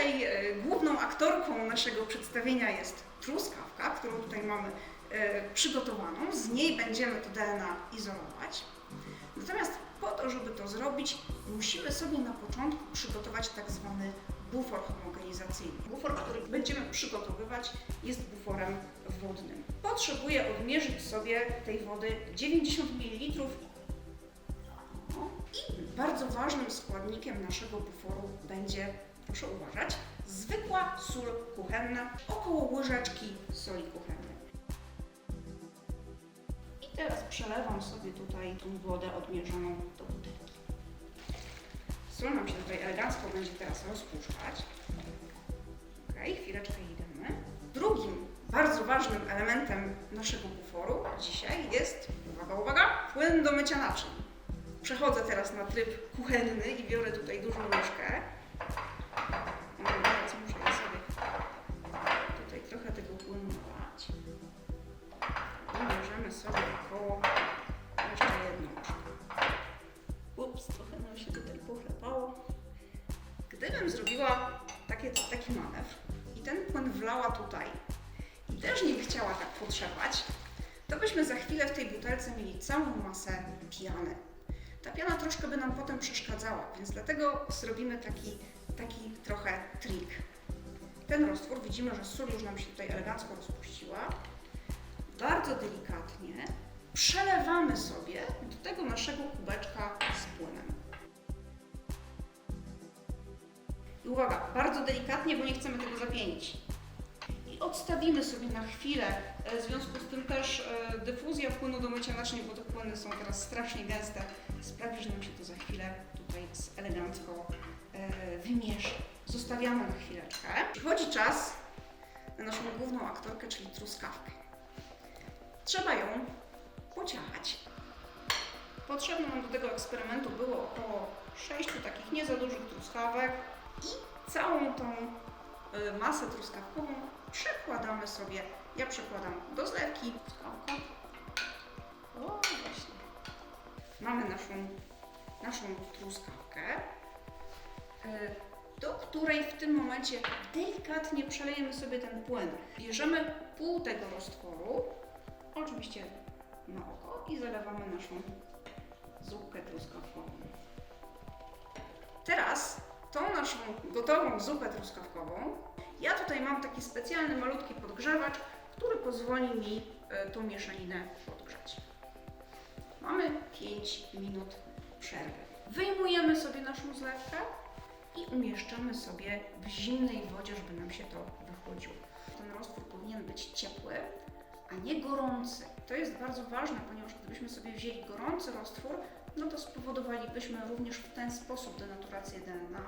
Dzisiaj e, główną aktorką naszego przedstawienia jest truskawka, którą tutaj mamy e, przygotowaną. Z niej będziemy to DNA izolować. Natomiast po to, żeby to zrobić, musimy sobie na początku przygotować tak zwany bufor homogenizacyjny. Bufor, który będziemy przygotowywać, jest buforem wodnym. Potrzebuję odmierzyć sobie tej wody 90 ml. I bardzo ważnym składnikiem naszego buforu będzie, proszę uważać, zwykła sól kuchenna, około łyżeczki soli kuchennej. I teraz przelewam sobie tutaj tą wodę odmierzoną do butelki. Sól nam się tutaj elegancko będzie teraz rozpuszczać. Ok, chwileczkę idziemy. Drugim bardzo ważnym elementem naszego buforu dzisiaj jest, uwaga, uwaga, płyn do mycia naczyń. Przechodzę teraz na tryb kuchenny i biorę tutaj dużą łyżkę. Tutaj i też nie chciała tak potrzebać, to byśmy za chwilę w tej butelce mieli całą masę piany. Ta piana troszkę by nam potem przeszkadzała, więc dlatego zrobimy taki, taki trochę trik. Ten roztwór, widzimy, że sól już nam się tutaj elegancko rozpuściła. Bardzo delikatnie przelewamy sobie do tego naszego kubeczka z płynem. I uwaga, bardzo delikatnie, bo nie chcemy tego zapienić. Odstawimy sobie na chwilę, e, w związku z tym też e, dyfuzja płynu do mycia naczyń, bo te płyny są teraz strasznie gęste, sprawi, że nam się to za chwilę tutaj z- elegancko e, wymiesza. Zostawiamy na chwileczkę. Przychodzi czas na naszą główną aktorkę, czyli truskawkę. Trzeba ją pociachać. Potrzebne nam do tego eksperymentu było około 6 takich nie za dużych truskawek i całą tą masę truskawkową przekładamy sobie, ja przekładam do zlewki, truskawka. O, właśnie. Mamy naszą, naszą truskawkę, y, do której w tym momencie delikatnie przelejemy sobie ten płyn. Bierzemy pół tego roztworu, oczywiście na oko i zalewamy naszą zupkę truskawkową. Teraz tą naszą gotową zupę truskawkową, ja tutaj mam taki specjalny malutki podgrzewacz, który pozwoli mi e, tą mieszaninę podgrzać. Mamy 5 minut przerwy. Wyjmujemy sobie naszą zlewkę i umieszczamy sobie w zimnej wodzie, żeby nam się to wychłodziło. Ten roztwór powinien być ciepły, a nie gorący. To jest bardzo ważne, ponieważ gdybyśmy sobie wzięli gorący roztwór, no to spowodowalibyśmy również w ten sposób denaturację DNA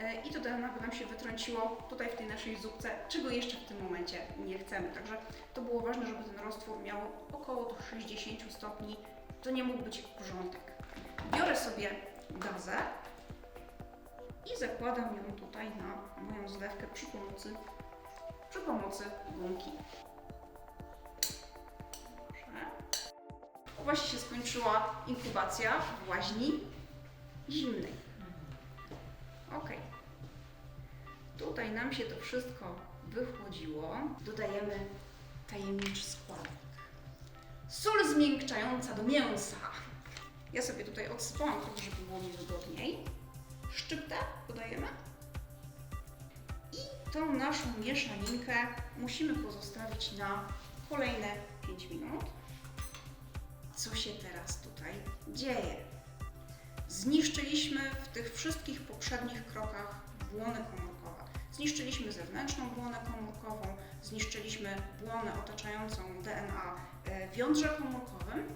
e, i to DNA by nam się wytrąciło tutaj w tej naszej zupce, czego jeszcze w tym momencie nie chcemy. Także to było ważne, żeby ten roztwór miał około tych 60 stopni. To nie mógł być wrzątek. Biorę sobie gazę i zakładam ją tutaj na moją zlewkę przy pomocy, przy pomocy gumki. Właśnie się skończyła inkubacja w łaźni zimnej. Ok. Tutaj nam się to wszystko wychłodziło. Dodajemy tajemniczy składnik. Sól zmiękczająca do mięsa. Ja sobie tutaj odsypałam trochę, żeby było mi wygodniej. Szczyptę dodajemy. I tą naszą mieszaninkę musimy pozostawić na kolejne 5 minut co się teraz tutaj dzieje. Zniszczyliśmy w tych wszystkich poprzednich krokach błonę komórkowe. Zniszczyliśmy zewnętrzną błonę komórkową, zniszczyliśmy błonę otaczającą DNA e, w jądrze komórkowym,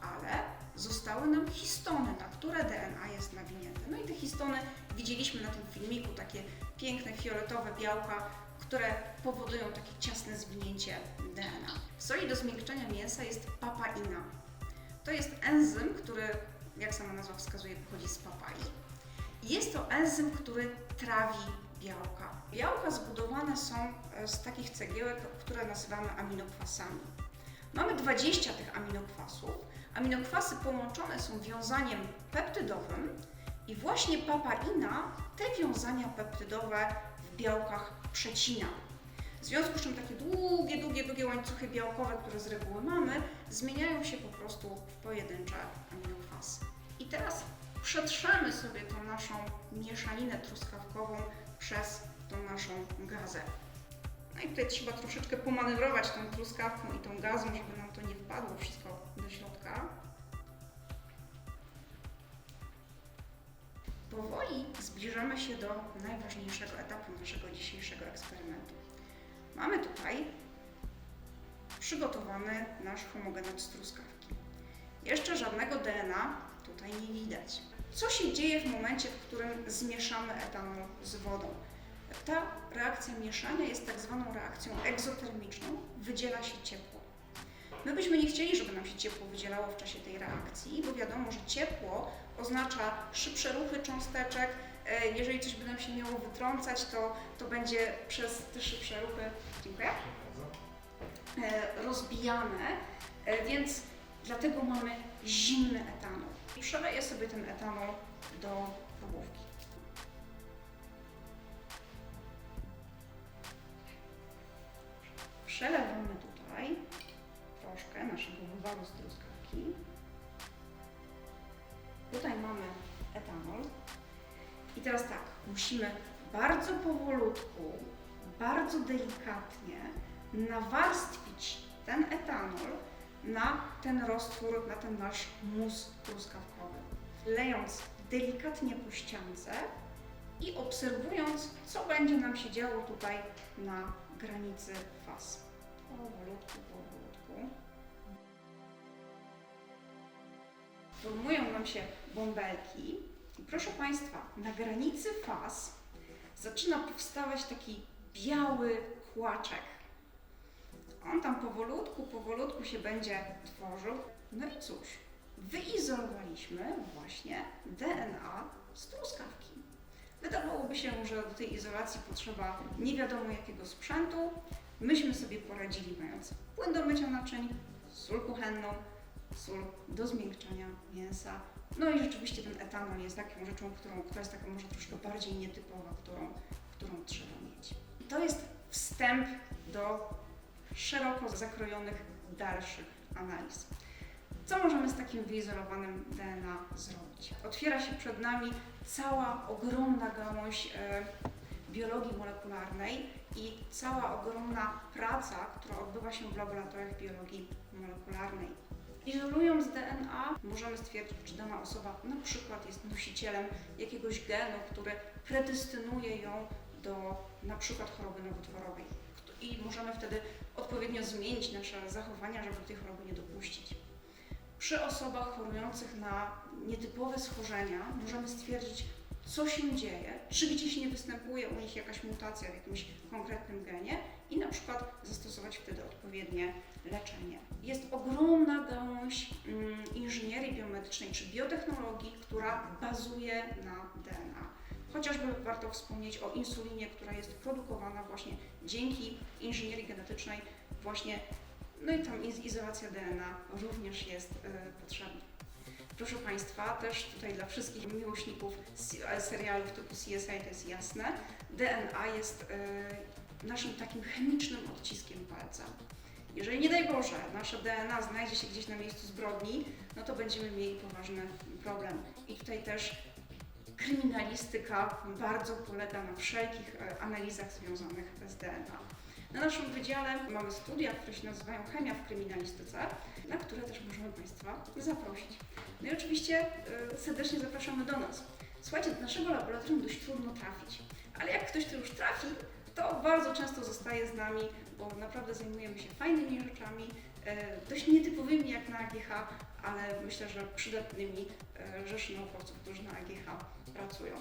ale zostały nam histony, na które DNA jest nawinięte. No i te histony widzieliśmy na tym filmiku, takie piękne fioletowe białka, które powodują takie ciasne zwinięcie DNA. W soli do zmiękczenia mięsa jest papaina. To jest enzym, który, jak sama nazwa wskazuje, pochodzi z papai. Jest to enzym, który trawi białka. Białka zbudowane są e, z takich cegiełek, które nazywamy aminokwasami. Mamy 20 tych aminokwasów. Aminokwasy połączone są wiązaniem peptydowym I właśnie papaina te wiązania peptydowe w białkach przecina. W związku z czym takie długie, długie, długie łańcuchy białkowe, które z reguły mamy, zmieniają się po prostu w pojedyncze aminokwasy. I teraz przetrzemy sobie tą naszą mieszaninę truskawkową przez tą naszą gazę. No i tutaj trzeba troszeczkę pomanewrować tą truskawką i tą gazą, żeby nam to nie wpadło wszystko do środka. Powoli zbliżamy się do najważniejszego etapu naszego dzisiejszego eksperymentu. Mamy tutaj przygotowany nasz homogenat z truskawki. Jeszcze żadnego DNA tutaj nie widać. Co się dzieje w momencie, w którym zmieszamy etanol z wodą? Ta reakcja mieszania jest tak zwaną reakcją egzotermiczną, wydziela się ciepło. My byśmy nie chcieli, żeby nam się ciepło wydzielało w czasie tej reakcji, bo wiadomo, że ciepło oznacza szybsze ruchy cząsteczek. E, Jeżeli coś by nam się miało wytrącać, to, to będzie przez te szybsze ruchy dziękuję, e, rozbijane, więc dlatego mamy zimny etanol. I przeleję sobie ten etanol do probówki. Przelewamy I teraz tak, musimy bardzo powolutku, bardzo delikatnie nawarstwić ten etanol na ten roztwór, na ten nasz mus truskawkowy. Lejąc delikatnie po ściance i obserwując, co będzie nam się działo tutaj na granicy faz. Powolutku, powolutku. Formują nam się bąbelki proszę Państwa, na granicy faz zaczyna powstawać taki biały kłaczek. On tam powolutku, powolutku się będzie tworzył. No i cóż, wyizolowaliśmy właśnie DNA z truskawki. Wydawałoby się, że do tej izolacji potrzeba nie wiadomo jakiego sprzętu. Myśmy sobie poradzili mając płyn do mycia naczyń, sól kuchenną, sól do zmiękczania mięsa. No i rzeczywiście ten etanol jest taką rzeczą, którą, która jest taka może troszkę bardziej nietypowa, którą, którą trzeba mieć. To jest wstęp do szeroko zakrojonych dalszych analiz. Co możemy z takim wyizolowanym DNA zrobić? Otwiera się przed nami cała ogromna gałąź e, biologii molekularnej i cała ogromna praca, która odbywa się w laboratoriach biologii molekularnej. Izolując DNA możemy stwierdzić, czy dana osoba na przykład jest nosicielem jakiegoś genu, który predystynuje ją do na przykład choroby nowotworowej. I możemy wtedy odpowiednio zmienić nasze zachowania, żeby tej choroby nie dopuścić. Przy osobach chorujących na nietypowe schorzenia możemy stwierdzić, co się dzieje, czy gdzieś nie występuje u nich jakaś mutacja w jakimś konkretnym genie i na przykład zastosować wtedy odpowiednie leczenie. Jest ogromna gałąź mm, inżynierii biomedycznej czy biotechnologii, która bazuje na DNA. Chociażby warto wspomnieć o insulinie, która jest produkowana właśnie dzięki inżynierii genetycznej, właśnie, no i tam iz- izolacja DNA również jest y, potrzebna. Proszę Państwa, też tutaj dla wszystkich miłośników serialów typu CSI to jest jasne, DNA jest y, naszym takim chemicznym odciskiem palca. Jeżeli nie daj Boże, nasze DNA znajdzie się gdzieś na miejscu zbrodni, no to będziemy mieli poważny problem. I tutaj też kryminalistyka bardzo polega na wszelkich e, analizach związanych z DNA. Na naszym wydziale mamy studia, które się nazywają Chemia w kryminalistyce, na które też możemy Państwa zaprosić. No i oczywiście e, serdecznie zapraszamy do nas. Słuchajcie, do naszego laboratorium dość trudno trafić, ale jak ktoś tu już trafi, to bardzo często zostaje z nami, bo naprawdę zajmujemy się fajnymi rzeczami, e, dość nietypowymi jak na AGH, ale myślę, że przydatnymi e, rzeszy naukowców, którzy na AGH pracują.